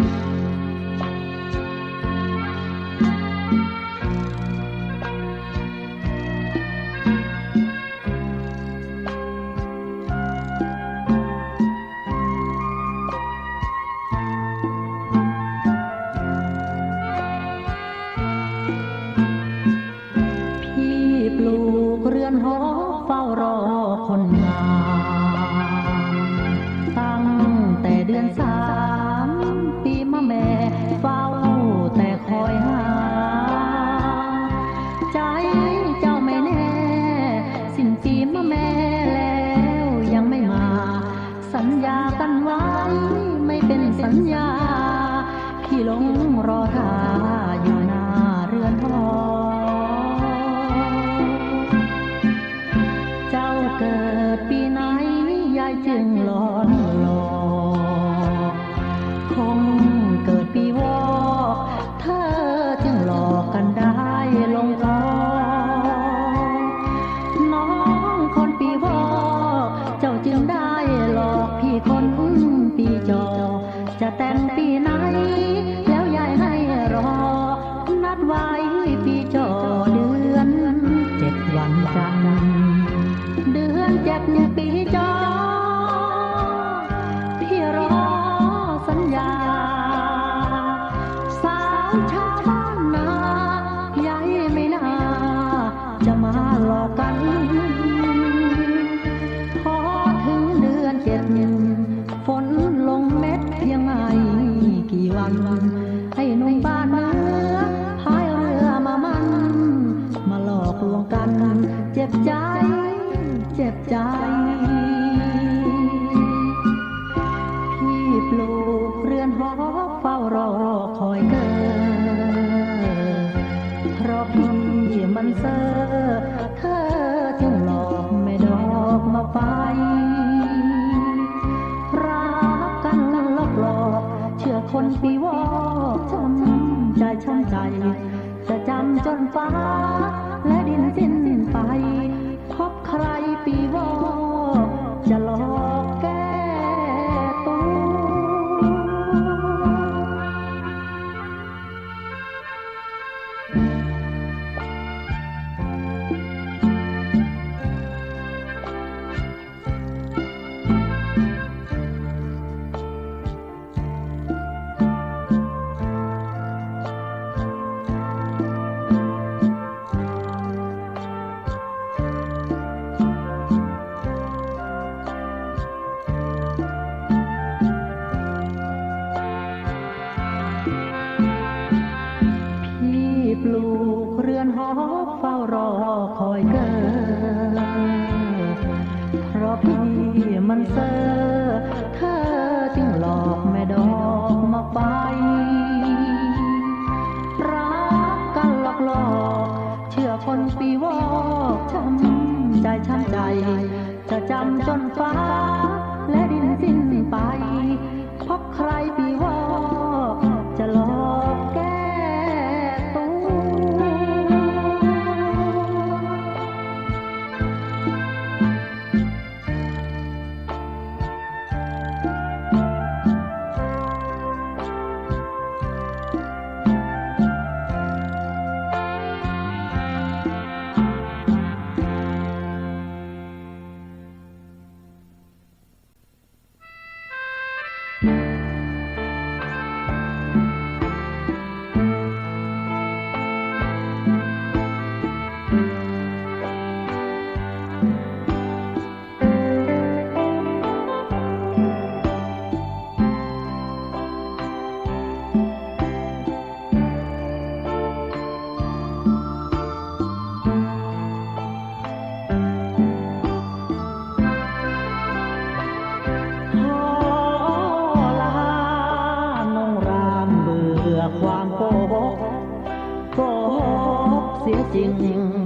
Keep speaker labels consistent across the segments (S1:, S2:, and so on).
S1: พี่ปลูกเรือนหอเฝ้ารอคนงาม จึงหลอนหลอกคงเกิดปีวอกเธอจึงหลอกกันได้ลงคอน้องคนปีวอกเจ้าจึงได้หลอกพี่คนปีจอ จะแต่งปีไหน แล้วยายให้รอ นัดไว้ปีจอ คนปีวอกช้ำใจช้ำใจ จะจำจนฟ้า และดินสิ้นไปพบใครปีวอกจะหลอ ที่มันเซอเธอจึงหลอกแม่ดอกมาไป รักกันหลอกหลอก เชื่อคนปีวอกช้ำใจช้ำใจ จะจำจนฟ้า และดินสิ้นไปเพราะใครปี หก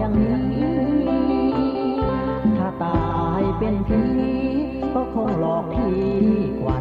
S1: อยงนี้ ถ้าตายเป็นผีก็คงหลอกพี่กว่า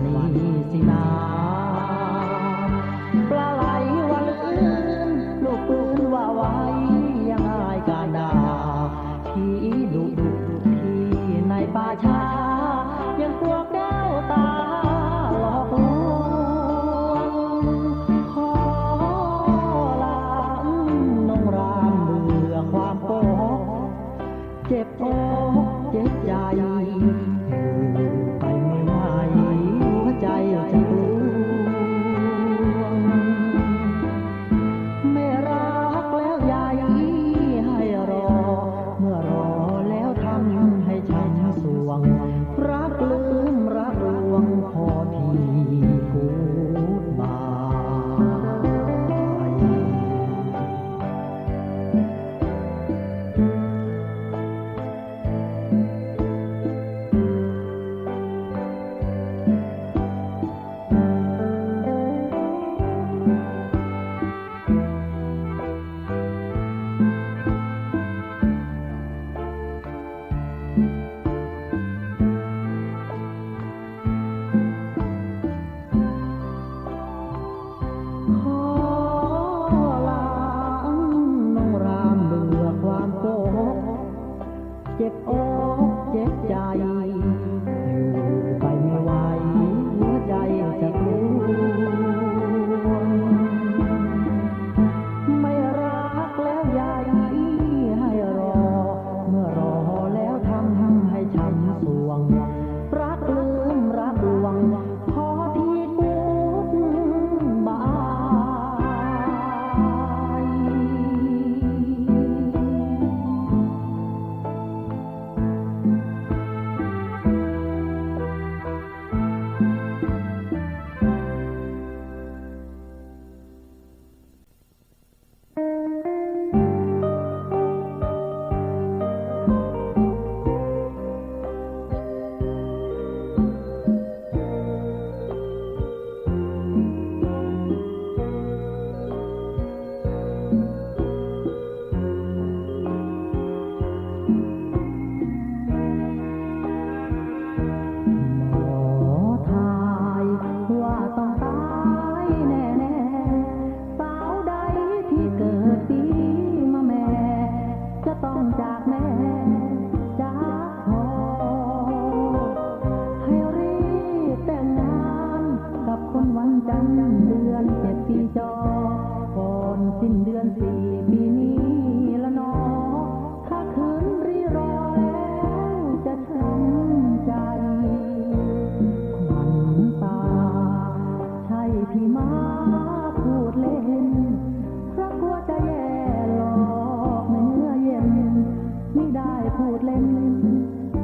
S1: ดเล่น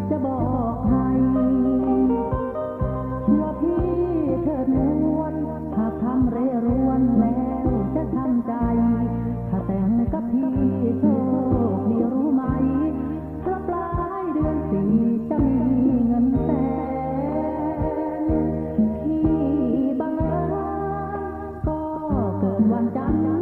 S1: จะบอกให้เชื่อพี่เธอดนวนหากทำเรรวนแล้วจะทำใจ ถ้าแต่งกับพี่โชคดีรู้ไหมถ้าปลายเดือนสี่จะมีเงินแสนพี่บังเอิญก็เกิดวันจันทร์